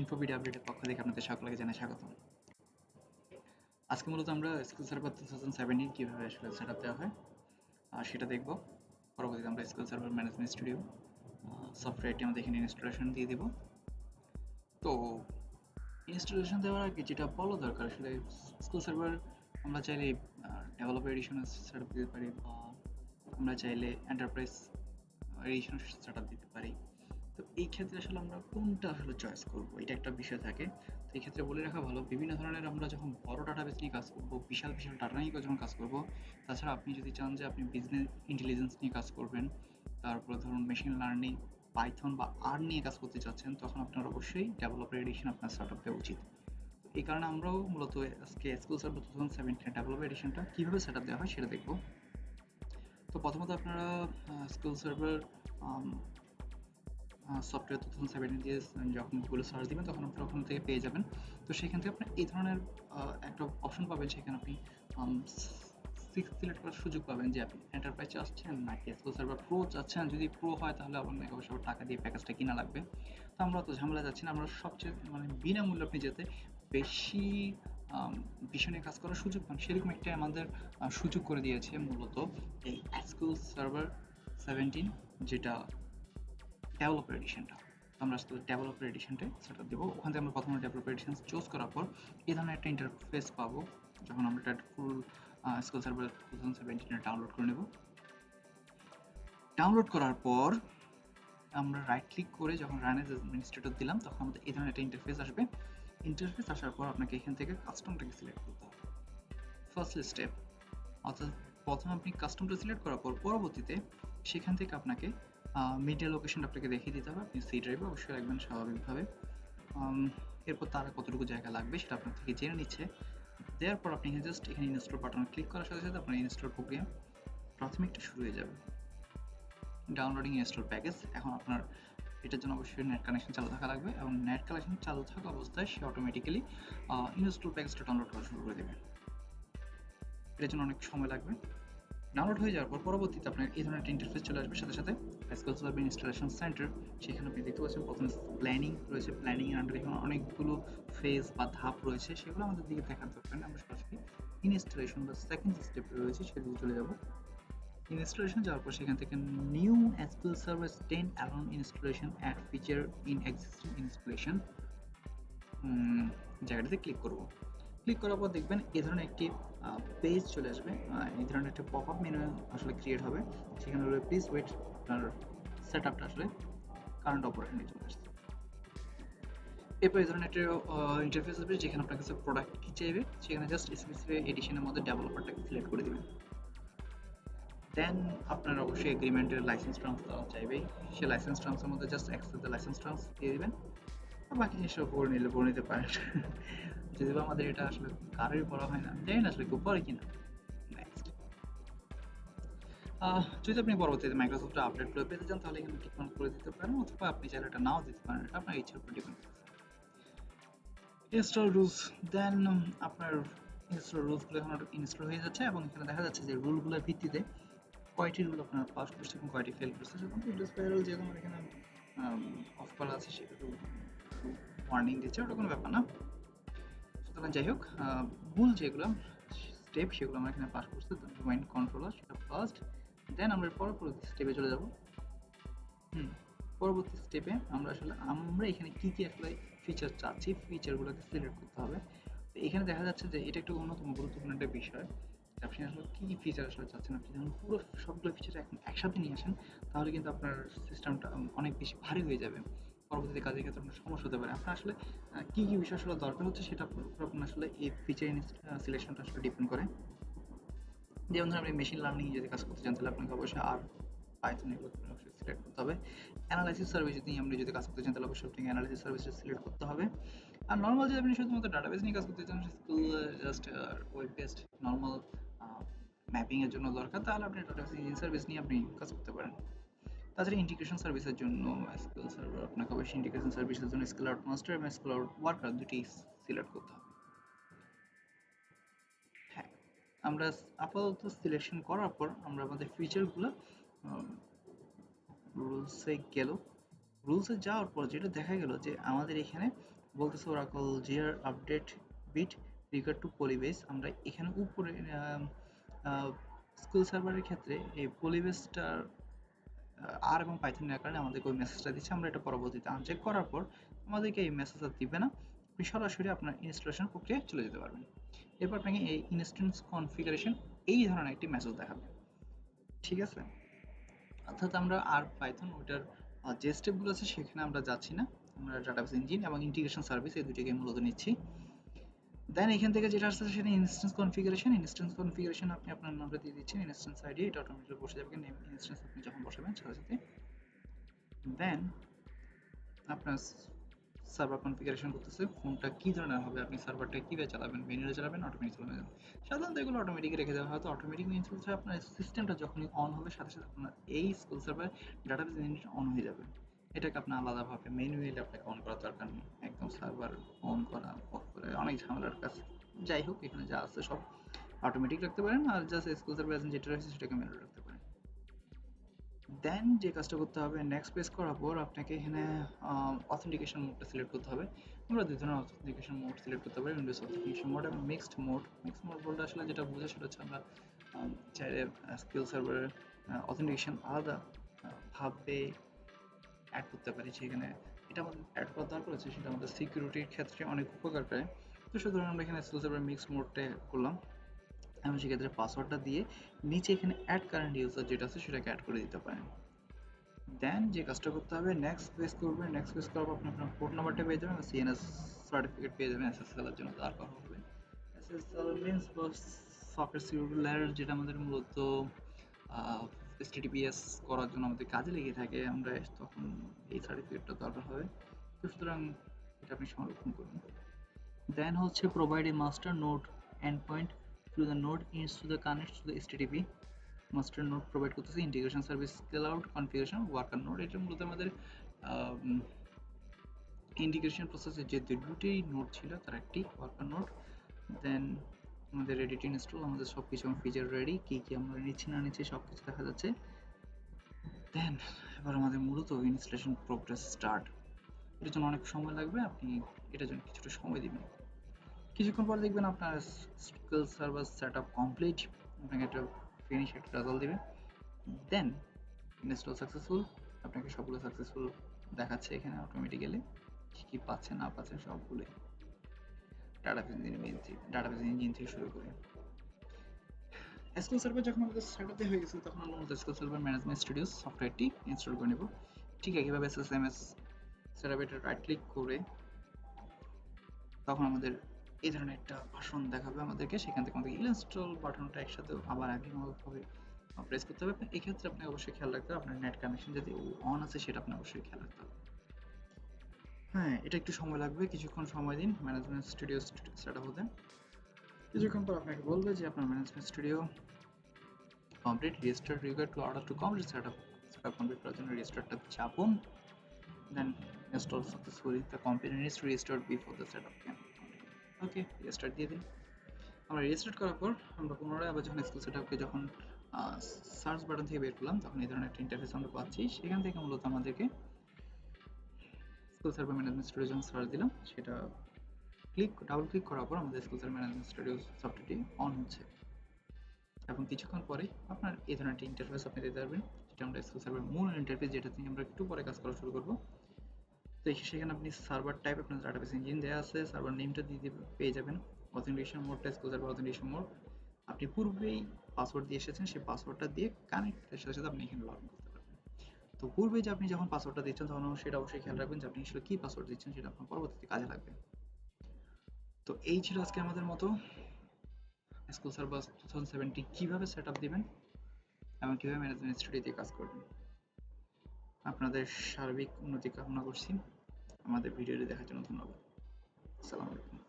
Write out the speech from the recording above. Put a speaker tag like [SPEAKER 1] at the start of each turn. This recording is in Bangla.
[SPEAKER 1] ইনফোবিড আপডেটের পক্ষ থেকে আপনাদের সকলকে জানাই স্বাগতম। আজকে মূলত আমরা SQL server two thousand seventeen কীভাবে আসলে সেট আপ দেওয়া হয় আর সেটা দেখব। পরবর্তীতে আমরা স্কুল সার্ভার ম্যানেজমেন্ট স্টুডিও সফটওয়্যারটি আমাদের এখানে ইনস্টলেশন দিয়ে দিব। তো ইনস্টলেশন দেওয়ার আগে যেটা বলা দরকার, আসলে স্কুল সার্ভার আমরা চাইলে ডেভেলপার এডিশন সেট আপ দিতে পারি বা আমরা চাইলে এন্টারপ্রাইজ এডিশন সেট আপ দিতে পারি। তো এই ক্ষেত্রে আসলে আমরা কোনটা আসলে চয়েস করব? এটা একটা বিষয় থাকে। তো এই ক্ষেত্রে বলে রাখা ভালো, বিভিন্ন ধরনের আমরা যখন বড় ডাটাবেস নিয়ে কাজ করব, বিশাল বিশাল ডাটা নিয়ে যখন কাজ করব, তাছাড়া আপনি যদি চান যে আপনি বিজনেস ইন্টেলিজেন্স নিয়ে কাজ করবেন, তারপরে ধরুন মেশিন লার্নিং পাইথন বা আর নিয়ে কাজ করতে চাচ্ছেন, তখন আপনার অবশ্যই ডেভেলপার এডিশন আপনার সেট আপ দেওয়া উচিত। এই কারণে আমরাও মূলত আজকে SQL server two thousand seventeen developer এডিশনটা কীভাবে সেট আপ দেওয়া হয় সেটা দেখব। তো প্রথমত আপনারা SQL server software two thousand seventeen দিয়ে যখন গুগলে সার্চ দিবেন, তখন আপনারা ওখান থেকে পেয়ে যাবেন। তো সেখান থেকে আপনি এই ধরনের একটা অপশন পাবেন, সেখানে আপনি সিক্স সিলেক্ট করার সুযোগ পাবেন যে আপনি এন্টারপ্রাইজ চাচ্ছেন নাকি এসকিউ সার্ভার প্রো চাচ্ছেন। যদি প্রো হয়, তাহলে আপনাকে অবশ্যই টাকা দিয়ে প্যাকেজটা কিনা লাগবে। তো আমরা তো ঝামেলা যাচ্ছি না। আমরা সবচেয়ে মানে বিনামূল্যে আপনি যেতে বেশি নিয়ে কাজ করার সুযোগ পান, সেরকম একটা আমাদের সুযোগ করে দিয়েছে মূলত এই এসকিউ সার্ভার সেভেন্টিন যেটা ডেভেলপার এডিশনটা আমরা আসলে ডেভেলপার এডিশনটাই সেটা দেবো। ওখান থেকে আমরা প্রথমে ডেভেলপার এডিশন চুজ করার পর এই ধরনের একটা ইন্টারফেস পাবো, যখন আমরা এটা full SQL server two thousand download করে নেব। ডাউনলোড করার পর আমরা রাইট ক্লিক করে যখন রান এজ অ্যাডমিনিস্ট্রেটর দিলাম, তখন আমাদের এই ধরনের একটা ইন্টারফেস আসবে। ইন্টারফেস আসার পর আপনাকে এখান থেকে কাস্টমটাকে সিলেক্ট করতে হবে। ফার্স্ট স্টেপ অর্থাৎ প্রথমে আপনি কাস্টমটা সিলেক্ট করার পর পরবর্তীতে সেখান থেকে আপনাকে মিডিয়া লোকেশন আপনাকে দেখিয়ে দিতে হবে। আপনি সি ড্রাইভে অবশ্যই রাখবেন স্বাভাবিকভাবে। এরপর তারা কতটুকু জায়গা লাগবে সেটা আপনার থেকে জেনে নিচ্ছে। দেওয়ার পর আপনি জাস্ট এখানে ইনস্টল বাটনে ক্লিক করার সাথে সাথে আপনার ইনস্টল প্রক্রিয়া প্রাথমিকটা শুরু হয়ে যাবে। ডাউনলোডিং ইনস্টল প্যাকেজ এখন আপনার এটার জন্য অবশ্যই নেট কানেকশন চালু থাকা লাগবে এবং নেট কানেকশন চালু থাকা অবস্থায় সে অটোমেটিক্যালি ইনস্টল প্যাকেজটা ডাউনলোড করা শুরু করে দেবে। এটার জন্য অনেক সময় লাগবে। ডাউনলোড হয়ে যাওয়ার পর পরবর্তীতে আপনার এই ধরনের একটা ইন্টারফেস চলে আসবে। সাথে সাথে এসকিউএল সার্ভার ইনস্টলেশন সেন্টার সেখানে আপনি দেখতে পাচ্ছেন প্রথমে প্ল্যানিং রয়েছে। প্ল্যানিং এর আন্ডারে এখানে অনেকগুলো ফেজ বা ধাপ রয়েছে। সেগুলো আমাদের দিকে দেখাতে পারবেন আমরা সরাসরি ইনস্টলেশন বা সেকেন্ড স্টেপ রয়েছে সেদিকে চলে যাব। ইনস্টলেশন যাওয়ার পর সেখান থেকে new SQL server standalone installation add feature in existing installation জায়গাটাতে ক্লিক করব। ক্লিক করার পর দেখবেন এই ধরনের একটি পেজ চলে আসবে। এই ধরনের একটা পপ আপ মেনু আসলে ক্রিয়েট হবে। সেখানে বলবে প্লিজ ওয়েট আপনার সেট আপটা আসলে কারেন্ট অপারেশনে চলে আসছে। এরপর এই ধরনের একটা ইন্টারফেস আসবে যেখানে আপনার কাছে প্রোডাক্ট কি চাইবে। সেখানে জাস্ট স্পেসিফিক এডিশনের মধ্যে ডেভেলপারটাকে সিলেক্ট করে দেবেন। দেন আপনার অবশ্যই এগ্রিমেন্টের লাইসেন্স ট্রান্স চাইবে সে লাইসেন্স ট্রান্সের মধ্যে just accept the licence terms দিয়ে দেবেন। বাকি জিনিসটা পড়ে নিলে পড়ে নিতে পারেন। যদিও আমাদের এটা আসলে কারোরই পড়া হয় না জানি না আসলে কেউ পড়ে কিনা? যদি আপনি পরবর্তীতে মাইক্রোসফট আপডেট করে পেতে চান, তাহলে এখানে টিকমার্ক করে দিতে পারেন, অথবা আপনি চাইলে এটা নাও দিতে পারেন, এটা আপনার ইচ্ছার উপর ডিপেন্ড ইনস্টল রুলস দেন আপনার ইনস্টল রুলসগুলো এখন ইনস্টল হয়ে যাচ্ছে, এবং এখানে দেখা যাচ্ছে যে রুলগুলোর ভিত্তিতে কয়টি রুল আপনার পাস করছে এবং কয়টি ফেল করছে, যেমন উইন্ডোজ প্যারাল যেহেতু আমার এখানে অফ করা আছে সেটা ওয়ার্নিং দিচ্ছে, ওটা কোনো ব্যাপার না। সুতরাং যাই হোক ভুল যেগুলো স্টেপ সেগুলো আমরা এখানে পাস করছি ডোমাইন কন্ট্রোলার সেটা ফার্স্ট দেন আমরা পরবর্তী স্টেপে চলে যাব। হুম, পরবর্তী স্টেপে আমরা আসলে, আমরা এখানে কী কী আসলে ফিচার চাচ্ছি ফিচারগুলোকে সিলেক্ট করতে হবে। তো এখানে দেখা যাচ্ছে যে এটা একটু অন্যতম গুরুত্বপূর্ণ একটা বিষয় আপনি আসলে কী কী ফিচার আসলে চাচ্ছেন? আপনি যখন পুরো সবগুলো ফিচার একসাথে নিয়ে আসেন, তাহলে কিন্তু আপনার সিস্টেমটা অনেক বেশি ভারী হয়ে যাবে। পরবর্তীতে কাজের ক্ষেত্রে আপনার সমস্যা হতে পারে। আপনার আসলে কী কী বিষয় আসলে দরকার হচ্ছে সেটা আপনার আসলে এই ফিচার সিলেকশনটা আসলে ডিপেন্ড করে। যেমন ধরুন আপনি মেশিন লার্নিং যদি কাজ করতে চান, তাহলে আপনাকে অবশ্যই আর পাইথন এগুলো অবশ্যই সিলেক্ট করতে হবে। অ্যানালাইসিস সার্ভিস যদি আপনি যদি কাজ করতে চান, তাহলে অবশ্যই আপনাকে অ্যানালাইসিস সার্ভিসটা সিলেক্ট করতে হবে। আর নর্মাল যদি আপনি শুধুমাত্র ডাটাবেস নিয়ে কাজ করতে চান SQL just web based normal mapping এর জন্য দরকার, তাহলে আপনি ডাটাবেস ইঞ্জিন সার্ভিস নিয়ে আপনি কাজ করতে পারেন। তাছাড়া ইন্টিগ্রেশন সার্ভিসের জন্য এসকিউএল সার্ভার আপনাকে অবশ্যই ইন্টিগ্রেশন সার্ভিসের জন্য স্কিল আউট মাস্টার এবং স্কিল আউট ওয়ার্কার দুটি সিলেক্ট করতে হবে। হ্যাঁ আমরা আপাতত সিলেকশন করার পর আমরা আমাদের ফিচারগুলো রুলসে গেল। রুলসে যাওয়ার পর যেটা দেখা গেল যে আমাদের এখানে বলতেছে ওরাকল জিয়ার update bit regard to PolyBase আমরা এখানে উপরে স্কুল সার্ভারের ক্ষেত্রে এই পলিবেসটার আর এবং পাইথনের কারণে আমাদেরকে ওই মেসেজটা দিচ্ছে। আমরা এটা পরবর্তীতে আনচেক করার পর আমাদেরকে এই মেসেজটা দিবে না। আপনি সরাসরি আপনার ইনস্টলেশন প্রক্রিয়ায় চলে যেতে পারবেন। এরপর আপনাকে এই ইনস্ট্যান্স কনফিগারেশন এই ধরনের একটি মেসেজ দেখাবে। ঠিক আছে? অর্থাৎ আমরা আর পাইথন ওইটার যে স্টেপগুলো আছে, সেখানে আমরা যাচ্ছি না। আমরা ডাটাবেস ইঞ্জিন এবং ইন্টিগ্রেশন সার্ভিস এই দুটিকে মূলত নিচ্ছি। দেন এখান থেকে যেটা আসছে সেটা ইনস্ট্যান্স কনফিগারেশন ইনস্ট্যান্স কনফিগারেশন আপনি আপনার নামটা দিয়ে দিচ্ছেন ইনস্ট্যান্স আইডি এটা অটোমেটিক্যালি বসে যাবে। নেম ইনস্ট্যান্স আপনি যখন বসাবেন সাথে সাথে দেন আপনার সার্ভার কনফিগারেশন করতেছে ফোনটা কি ধরনের হবে, আপনি সার্ভারটা কীভাবে চালাবেন ম্যানুয়ালি চালাবেন অটোমেটিক চালাবেন? সাধারণত এগুলো অটোমেটিক রেখে দেওয়া হয়তো অটোমেটিক মিনস হচ্ছে আপনার সিস্টেমটা যখনই অন হবে, সাথে সাথে আপনার এই SQL server database unit on হয়ে যাবে। এটাকে আপনার আলাদাভাবে ম্যানুয়ালি আপনাকে অন করার দরকার নেই। একদম সার্ভার অন করে। অনেক ঝামেলার কাজ। যাই হোক, এখানে যা আছে সব অটোমেটিক রাখতে পারেন আর জাস্ট স্কুল সার্ভার যেটা রয়েছে সেটাকে ম্যানুয়ালি রাখতে পারেন। দেন যে কাজটা করতে হবে নেক্সট পেজ করার পর আপনাকে এখানে অথেন্টিকেশন মোডটা সিলেক্ট করতে হবে। আমরা দুই ধরনের অথেন্টিকেশন মোড সিলেক্ট করতে পারি উইন্ডোজ অথেন্টিকেশন মোড এবং মিক্সড মোড মিক্সড মোড বলতে আসলে যেটা বোঝায় সেটা হচ্ছে আমরা চাইলে স্কিল সার্ভারের অথেন্টিকেশন আলাদা ভাবে অ্যাড করতে পারি। সেখানে এটা আমাদের অ্যাড করার দরকার আছে সেটা আমাদের সিকিউরিটির ক্ষেত্রে অনেক উপকার করে তো সুতরাং আমরা এখানে স্কিল সার্ভার মিক্স মোডটা করলাম। এবং সেক্ষেত্রে পাসওয়ার্ডটা দিয়ে নিচে এখানে অ্যাড কারেন্ট ইউজার যেটা আছে সেটাকে অ্যাড করে দিতে পারেন। দেন যে কাজটা করতে হবে নেক্সট পেজ করবেন নেক্সট পেজ করার পর আপনি আপনার পোর্ট নাম্বারটা পেয়ে যাবেন সিএনএস সার্টিফিকেট পেয়ে যাবেন এসএসএল এর জন্য দরকার হবে। SSL means software security layer যেটা আমাদের মূলত এসটিটিপিএস করার জন্য আমাদের কাজে লেগে থাকে। আমরা তখন এই সার্টিফিকেটটা দরকার হবে। তো সুতরাং এটা আপনি সংরক্ষণ করুন। দেন হচ্ছে provide a master node endpoint through the node is to the connect to the HTTP master node provide করতেছে integration service, scale out, configuration, worker node, এটা মূলত আমাদের ইন্টিগ্রেশন প্রসেসের যে দুটি নোড ছিল, তার একটি ওয়ার্কার নোড দেন আমাদের রেডি টু ইনস্টল আমাদের সব কিছু ফিচার রেডি কি কি আমরা নিচ্ছি, না নিচ্ছি সব কিছু দেখা যাচ্ছে। দেন এবার আমাদের মূলত ইনস্টলেশন প্রোগ্রেস স্টার্ট এটার জন্য অনেক সময় লাগবে, আপনি এটার জন্য কিছুটা সময় দিবেন। কিছুক্ষণ পর দেখবেন আপনার SQL server set up complete. আপনাকে একটা ফিনিশ একটা রেজাল্ট দিবে। দেন ইনস্টল সাকসেসফুল আপনাকে সবগুলো সাকসেসফুল দেখাচ্ছে এখানে অটোমেটিক্যালি কী কী পাচ্ছেন না পাচ্ছেন সবগুলোই ডাটাবেস ইঞ্জিন ডাটাবেস ইঞ্জিন থেকে শুরু করে। এসকিউএল সার্ভার যখন আমাদের সেটআপে হয়ে গেছে, তখন আমরা মূলত এসকিউএল সার্ভার ম্যানেজমেন্ট স্টুডিওস সফটওয়্যারটি ইনস্টল করে নেব। ঠিক একইভাবে এসএসএমএস সেটআপে রাইট ক্লিক করে তখন আমাদের এই ধরনের একটা ভাষণ দেখাবে আমাদেরকে। সেখান থেকে আমাদের ইনস্টল বাটনটা একসাথে আবার একইভাবে প্রেস করতে হবে। এই ক্ষেত্রে আপনি অবশ্যই খেয়াল রাখতে হবে, আপনার নেট কানেকশন যদি অন আছে সেটা আপনি অবশ্যই খেয়াল রাখতে হবে। হ্যাঁ এটা একটু সময় লাগবে, কিছুক্ষণ সময় দিন ম্যানেজমেন্ট স্টুডিও সেট আপ হতে কিছুক্ষণ পর আপনাকে বলবে যে আপনার management studio complete register regard to order to complete set up complete করার জন্য রেজিস্টারটা চাপুন। Then install successfully the computer needs to register before the set up can okay restart দিয়ে দিই আমরা রিস্টার্ট করার পর আমরা পুনরায় আবার যখন স্কুল সেটআপকে যখন সার্চ বাটন থেকে বের করলাম, তখন এই ধরনের একটা ইন্টারফেস আমরা পাচ্ছি। সেখান থেকে মূলত আমাদেরকে স্কুল সার্ভার ম্যানেজমেন্ট স্টুডিও যখন সার্চ দিলাম। সেটা ক্লিক ডাবল ক্লিক করার পর আমাদের স্কুল সার্ভার ম্যানেজমেন্ট স্টুডিও সফটওয়্যারটি অন হচ্ছে। এবং কিছুক্ষণ পরে আপনার এই ধরনের একটা ইন্টারফেস আপনি দিতে পারবেন। যেটা আমরা স্কুল সার্ভার মূল ইন্টারফেস যেটা থেকে আমরা একটু পরে কাজ করা শুরু করব। তো সেখানে আপনি সার্ভার টাইপ আপনার ডাটাবেস ইঞ্জিন দেওয়া আছে সার্ভার নেমটা দিয়ে পেয়ে যাবেন। অথেন্টিকেশন মোডটা স্কুল সার্ভার অথেন্টিকেশন মোড আপনি পূর্বেই পাসওয়ার্ড দিয়ে এসেছেন, সেই পাসওয়ার্ডটা দিয়ে কানেক্টের সাথে সাথে আপনি এখানে লগ ইন করতে পারবেন। তো পূর্বে যে আপনি যখন পাসওয়ার্ডটা দিচ্ছেন, তখন সেটা অবশ্যই খেয়াল রাখবেন যে আপনি আসলে কী পাসওয়ার্ড দিচ্ছেন, সেটা আপনার পরবর্তীতে কাজে লাগবে। তো এই ছিল আজকে আমাদের মতো SQL server two thousand seventy কীভাবে সেট আপ দেবেন এবং কীভাবে ম্যানেজমেন্ট স্টুডিওতে কাজ করবেন। আপনাদের সার্বিক উন্নতি কামনা করছি। আমাদের ভিডিওটি দেখার জন্য ধন্যবাদ। আসসালামু আলাইকুম।